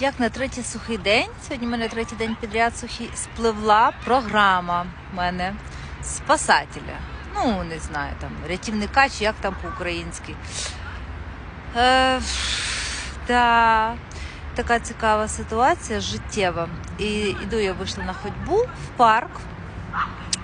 Як на третій сухий день, сьогодні в мене третій день підряд сухий, спливла програма в мене спасателя. Ну, не знаю, там, рятівника чи як там по-українськи. Е, да, така цікава ситуація життєва. І іду, я вийшла на ходьбу в парк.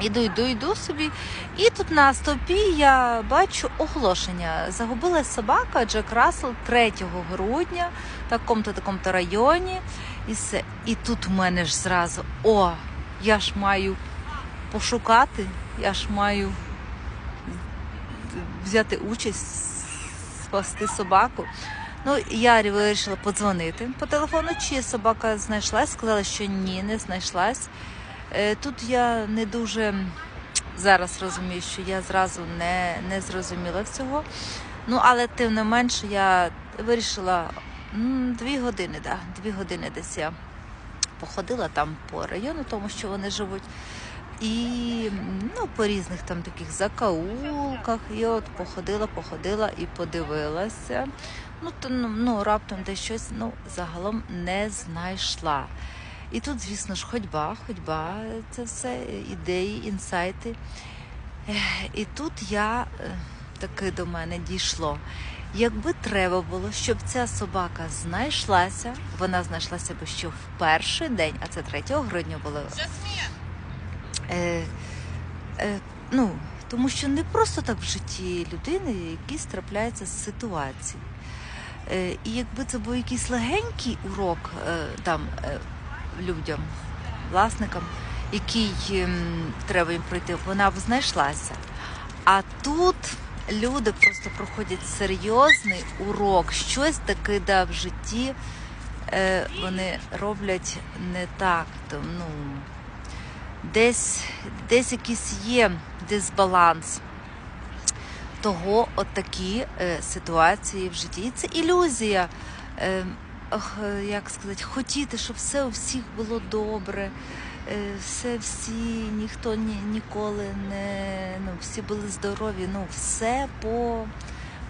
Іду, йду, йду собі. І тут на стовпі я бачу оголошення. Загубилась собака Джек Рассел 3 грудня в такому-то такому-то районі. І все. І тут в мене ж зразу о, я ж маю пошукати, я ж маю взяти участь, спасти собаку. Ну, я вирішила подзвонити по телефону, чи собака знайшлась. Сказала, що ні, не знайшлась. Е, Тут я не дуже зараз розумію, що я зразу не, не зрозуміла всього. Ну, але тим не менше я вирішила дві години, да, дві години десь я походила там по району, тому що вони живуть. І ну, по різних там таких закаулках. І от походила, походила і подивилася. Ну, то, ну, ну раптом десь щось ну, загалом не знайшла. І тут, звісно ж, ходьба, ходьба, це все ідеї, інсайти. І тут я е, таки до мене дійшло. Якби треба було, щоб ця собака знайшлася, вона знайшлася би ще в перший день, а це 3 грудня було. Е, е, ну, тому що не просто так в житті людини якісь трапляються ситуації. Е, і якби це був якийсь легенький урок е, там е, людям, власникам, який ем, треба їм пройти, вона б знайшлася. А тут люди просто проходять серйозний урок, щось таке да, в житті е, вони роблять не так. То, ну, десь, десь якийсь є дисбаланс того, от такі е, ситуації в житті. І це ілюзія. Е, е, як сказати, хотіти, щоб все у всіх було добре, е, все всі, ніхто ні, ніколи не ну, всі були здорові. Ну, все по,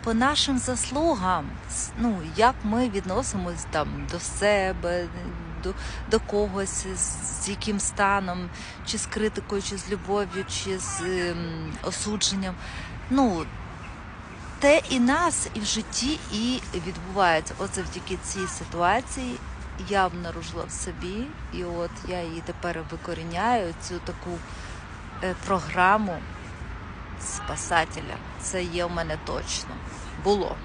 по нашим заслугам. Ну, як ми відносимось там до себе, до, до когось, з яким станом, чи з критикою, чи з любов'ю, чи з ем, осудженням. Ну, те і нас, і в житті, і відбувається. От завдяки цій ситуації я обнаружила в собі, і от я її тепер викоріняю, цю таку е, програму спасателя. Це є у мене точно. Було.